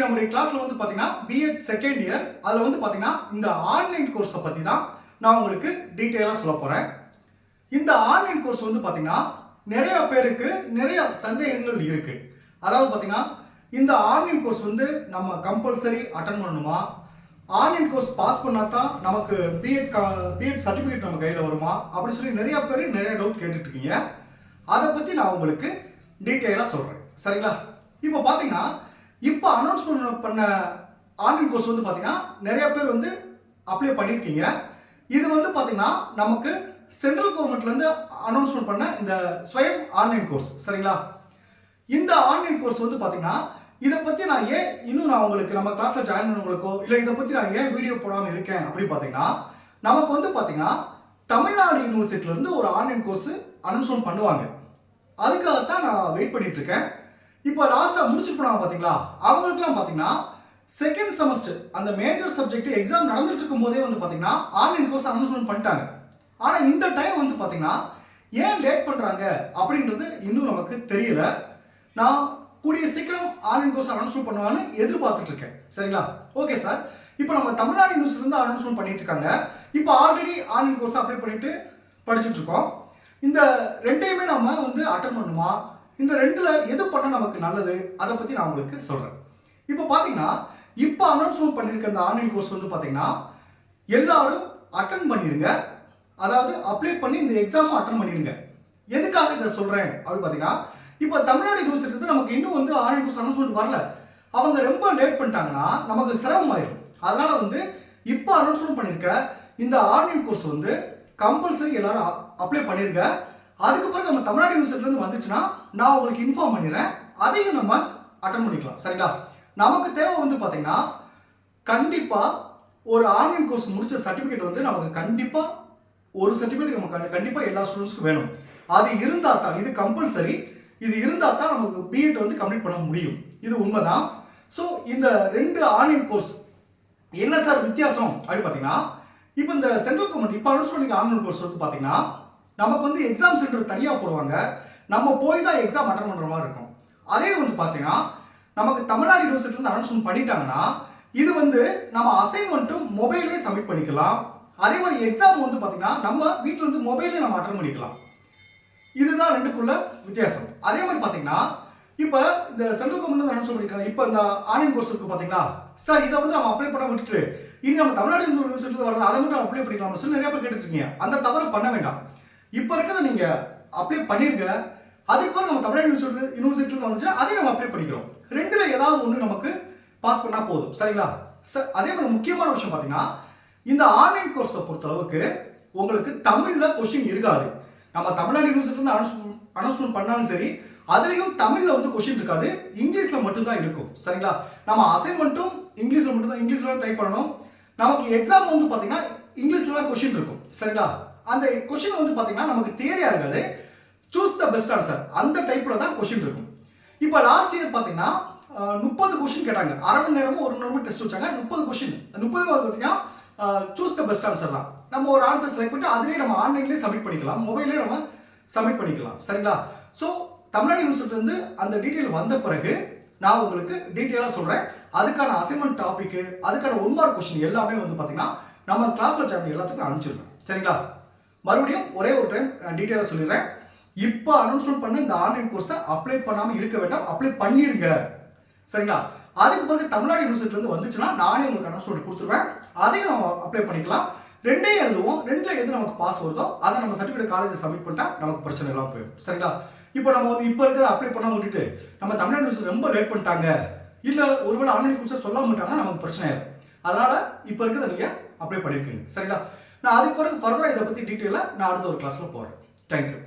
நம்முடைய கிளாஸ்ல வந்து பாத்தீங்கன்னா பிஎட் செகண்ட் இயர் அதுல வந்து பாத்தீங்கன்னா இந்த ஆன்லைன் கோர்ஸை பத்தி தான் நான் உங்களுக்கு டீட்டெயிலாக சொல்ல போறேன். இந்த ஆன்லைன் கோர்ஸ் வந்து பாத்தீங்கன்னா நிறைய பேருக்கு நிறைய சந்தேகங்கள் இருக்கு. அதாவது பாத்தீங்கன்னா இந்த ஆன்லைன் கோர்ஸ் வந்து நம்ம கம்பல்சரி அட்டன் பண்ணணுமா? ஆன்லைன் கோர்ஸ் பாஸ் பண்ணா தான் நமக்கு பிஎட் பிஎட் சர்டிஃபிகேட் நம்ம கையில் வருமா? அப்படி சொல்லி நிறைய பேர் நிறைய டவுட் கேட்டுட்டு இருக்கீங்க. அதை பற்றி நான் உங்களுக்கு டீட்டெயிலாக சொல்கிறேன் சரிங்களா? இப்போ பார்த்தீங்கன்னா இப்போ அனௌன்ஸ்மெண்ட் பண்ண ஆன்லைன் கோர்ஸ் வந்து பார்த்தீங்கன்னா நிறைய பேர் வந்து அப்ளை பண்ணியிருக்கீங்க இது வந்து பார்த்தீங்கன்னா நமக்கு சென்ட்ரல் கவர்மெண்ட்லேருந்து அனௌன்ஸ்மெண்ட் பண்ண இந்த ஸ்வயம் ஆன்லைன் கோர்ஸ் சரிங்களா? இந்த ஆன்லைன் கோர்ஸ் வந்து பார்த்தீங்கன்னா இதை பற்றி நான் ஏன் இன்னும் நான் உங்களுக்கு நம்ம கிளாஸில் ஜாயின் பண்ணவங்களுக்கோ இல்லை இதை பற்றி நான் ஏன் வீடியோ போடாமல் இருக்கேன் அப்படின்னு பார்த்தீங்கன்னா நமக்கு வந்து பார்த்தீங்கன்னா தமிழ்நாடு யூனிவர்சிட்டியிலேருந்து ஒரு ஆன்லைன் கோர்ஸ் அனௌன்ஸ்மெண்ட் பண்ணுவாங்க. அதுக்காகத்தான் நான் வெயிட் பண்ணிகிட்ருக்கேன் இப்போ லாஸ்ட்டாக முடிச்சுட்டு போனாங்க பார்த்தீங்களா அவங்களுக்குலாம் பார்த்தீங்கன்னா செகண்ட் செமஸ்டர் அந்த மேஜர் சப்ஜெக்ட் எக்ஸாம் நடந்துட்டு இருக்கும் போதே வந்து பார்த்தீங்கன்னா ஆன்லைன் கோர்ஸ் அனௌன்ஸ்மெண்ட் பண்ணிட்டாங்க. ஆனால் இந்த டைம் வந்து பார்த்தீங்கன்னா ஏன் லேட் பண்ணுறாங்க அப்படின்றது இன்னும் நமக்கு தெரியல. நான் கூடிய சீக்கிரம் ஆன்லைன் கோர்ஸ் அனௌன்ஸ்மெண்ட் பண்ணுவான்னு எதிர்பார்த்துட்டு இருக்கேன். சரிங்களா? ஓகே சார் இப்போ நம்ம தமிழ்நாடு நியூஸ்லேருந்து அனௌன்ஸ்மெண்ட் பண்ணிட்டு இருக்காங்க. இப்போ ஆல்ரெடி ஆன்லைன் கோர்ஸ் அப்ளை பண்ணிட்டு படிச்சுட்டு இருக்கோம். இந்த ரெண்டையுமே நம்ம வந்து அட்டன் பண்ணுமா இந்த ரெண்டில் எது பண்ண நமக்கு நல்லது? அதை பற்றி நான் உங்களுக்கு சொல்கிறேன் இப்போ பார்த்தீங்கன்னா இப்போ அனௌன்ஸ்மெண்ட் பண்ணியிருக்க இந்த ஆன்லைன் கோர்ஸ் வந்து பார்த்தீங்கன்னா எல்லாரும் அட்டன் பண்ணிருங்க. அதாவது அப்ளை பண்ணி இந்த எக்ஸாமும் அட்டன் பண்ணிடுங்க எதுக்காக இதை சொல்கிறேன் அப்படின்னு பார்த்தீங்கன்னா இப்போ தமிழ்நாடு யூனிவர்சிட்டி நமக்கு இன்னும் வந்து ஆன்லைன் கோர்ஸ் அனௌன்ஸ்மெண்ட் வரல. அவங்க ரொம்ப லேட் பண்ணிட்டாங்கன்னா நமக்கு சிரமமாயிடும் அதனால் வந்து இப்போ அனௌன்ஸ்மெண்ட் பண்ணியிருக்க இந்த ஆன்லைன் கோர்ஸ் வந்து கம்பல்சரி எல்லாரும் அப்ளை பண்ணிருங்க. அதுக்கப்புறம் நம்ம தமிழ்நாடு யூனிவர்சிட்டிலேருந்து வந்துச்சுன்னா நான் உங்களுக்கு இன்ஃபார்ம் பண்ணிடுறேன். அதையும் நம்ம அட்டன் பண்ணிக்கலாம். சரிங்களா? நமக்கு தேவை வந்து பார்த்தீங்கன்னா கண்டிப்பாக ஒரு ஆன்லைன் கோர்ஸ் முடிச்ச சர்டிஃபிகேட் வந்து நமக்கு கண்டிப்பாக ஒரு சர்டிஃபிகேட் நமக்கு கண்டிப்பாக எல்லா ஸ்டூடெண்ட்ஸ்க்கும் வேணும். அது இருந்தால் தான் இது கம்பல்சரி இது இருந்தால் தான் நமக்கு பிஎட் வந்து கம்ப்ளீட் பண்ண முடியும். இது உண்மைதான். ஸோ இந்த ரெண்டு ஆன்லைன் கோர்ஸ் என்ன சார் வித்தியாசம்? அப்படின்னு பார்த்தீங்கன்னா இப்போ இந்த சென்ட்ரல் கவர்மெண்ட் இப்போ அனௌன்ஸ் பண்ணிக்க ஆன்லைன் கோர்ஸ் வந்து பார்த்தீங்கன்னா நமக்கு வந்து எக்ஸாம் சென்டர் தனியாக போடுவாங்க. நம்ம போய் தான் எக்ஸாம் அட்டன் பண்ணுற மாதிரி இருக்கும். அதே வந்து பார்த்தீங்கன்னா நமக்கு தமிழ்நாடு யூனிவர்சிட்டிலேருந்து அனௌன்ஸ்மெண்ட் பண்ணிட்டாங்கன்னா இது வந்து நம்ம அசைன்மெண்ட்டும் மொபைல்லே சப்மிட் பண்ணிக்கலாம். அதே மாதிரி எக்ஸாம் வந்து பார்த்தீங்கன்னா நம்ம வீட்டில் வந்து மொபைல்லே நம்ம அட்டன் பண்ணிக்கலாம். இதுதான் ரெண்டுக்குள்ள வித்தியாசம். அதே மாதிரி பார்த்தீங்கன்னா இப்போ இந்த சென்ட்ரல் கவர்மெண்ட் அனௌன்ஸ் பண்ணிருக்காங்க. இப்போ இந்த ஆன்லைன் கோர்ஸ் இருக்கு பார்த்தீங்களா சார் இதை வந்து நம்ம அப்ளை பண்ண விட்டுட்டு இனி நம்ம தமிழ்நாடு யூனிவர்சிட்டியில் வரல அதை மட்டும் அப்ளை பண்ணிக்கலாம் சொல்லி நிறைய பேர் கேட்டுருக்கீங்க அந்த தவறு பண்ண வேண்டாம். இப்போ இருக்கிறத நீங்க அப்ளை பண்ணிருங்க. அதுக்கு பிறகு நம்ம தமிழ்நாடு யூனிவர்சிட்டி யூனிவர்சிட்டியில் வந்துச்சுன்னா அதையும் நம்ம அப்ளை பண்ணிக்கிறோம். ரெண்டுல ஏதாவது ஒன்று நமக்கு பாஸ் பண்ணா போதும். சரிங்களா? சார் அதே மாதிரி முக்கியமான விஷயம் பார்த்தீங்கன்னா இந்த ஆன்லைன் கோர்ஸை பொறுத்த அளவுக்கு உங்களுக்கு தமிழில் கொஸ்டின் இருக்காது. நம்ம தமிழ்நாடு யூனிவர்சிட்டியில் அனௌன்ஸ்மெண்ட் அனௌன்ஸ்மெண்ட் பண்ணாலும் சரி அதுலேயும் தமிழில் வந்து கொஸ்டின் இருக்காது. இங்கிலீஷில் மட்டும்தான் இருக்கும். சரிங்களா? நம்ம அசைன்மெண்ட்டும் இங்கிலீஷில் மட்டும்தான் இங்கிலீஷில் டைப் பண்ணணும். நமக்கு எக்ஸாம் வந்து பார்த்தீங்கன்னா இங்கிலீஷில் தான் கொஸ்டின் இருக்கும். சரிங்களா? அந்த கொஷின் வந்து பார்த்தீங்கன்னா நமக்கு தேரியா இருக்காது சூஸ் த பெஸ்ட் ஆன்சர் அந்த டைப்ல தான் கொஷின் இருக்கும். இப்போ லாஸ்ட் இயர் பார்த்தீங்கன்னா முப்பது கொஷின் கேட்டாங்க. அரை மணி நேரமும் ஒரு மணி நேரமும் டெஸ்ட் வச்சாங்க. முப்பது கொஷின் முப்பது பார்த்தீங்கன்னா சூஸ் த பெஸ்ட் ஆன்சர் தான். நம்ம ஒரு ஆன்சர் செலக்ட் பண்ணிட்டு அதுலேயே நம்ம ஆன்லைன்லேயே சப்மிட் பண்ணிக்கலாம். மொபைல்லேயே நம்ம சப்மிட் பண்ணிக்கலாம். சரிங்களா? ஸோ தமிழ்நாடு யூனிவர்சிட்டிலேருந்து அந்த டீட்டெயில் வந்த பிறகு நான் உங்களுக்கு டீட்டெயிலாக சொல்கிறேன் அதுக்கான அசைன்மெண்ட் டாப்பிக்கு அதுக்கான ஒன் மார்க் கொஷின் எல்லாமே வந்து பார்த்தீங்கன்னா நம்ம கிளாஸில் ஜாயின் எல்லாத்துக்கும் அனுப்பிச்சிருக்கேன் சரிங்களா? மறுபடியும் ஒரே ஒரு டைம் டீட்டெயிலாக சொல்லிடுறேன். இப்போ அனௌன்ஸ்மெண்ட் பண்ண இந்த ஆன்லைன் கோர்ஸை அப்ளை பண்ணாமல் இருக்க வேண்டாம். அப்ளை பண்ணிருங்க. சரிங்களா? அதுக்கு பிறகு தமிழ்நாடு யூனிவர்சிட்டிலேருந்து வந்துச்சுன்னா நானே உங்களுக்கு அனௌன்ஸ்மெண்ட் கொடுத்துருவேன். அதையும் நம்ம அப்ளை பண்ணிக்கலாம். ரெண்டே எழுதுவோம். ரெண்டில் எது நமக்கு பாஸ் வருதோ அதை நம்ம சர்டிஃபிகேட் காலேஜில் சப்மிட் பண்ணிட்டா நமக்கு பிரச்சனை இல்லாமல் போயிடும். சரிங்களா? இப்போ நம்ம வந்து இப்போ இருக்கிறத அப்ளை பண்ண விட்டுட்டு நம்ம தமிழ்நாடு யூனிவர்சிட்டி ரொம்ப லேட் பண்ணிட்டாங்க. இல்லை ஒருவேளை ஆன்லைன் கோர்ஸை சொல்ல மாட்டாங்கன்னா நமக்கு பிரச்சனை ஆயிடும் அதனால் இப்போ இருக்கிறத நீங்கள் அப்ளை பண்ணியிருக்கீங்க சரிங்களா? நான் அதுக்கு பிறகு ஃபர்தராக இதை பற்றி டீட்டெயிலாக நான் அடுத்த ஒரு கிளாஸில் போகிறேன் தேங்க்யூ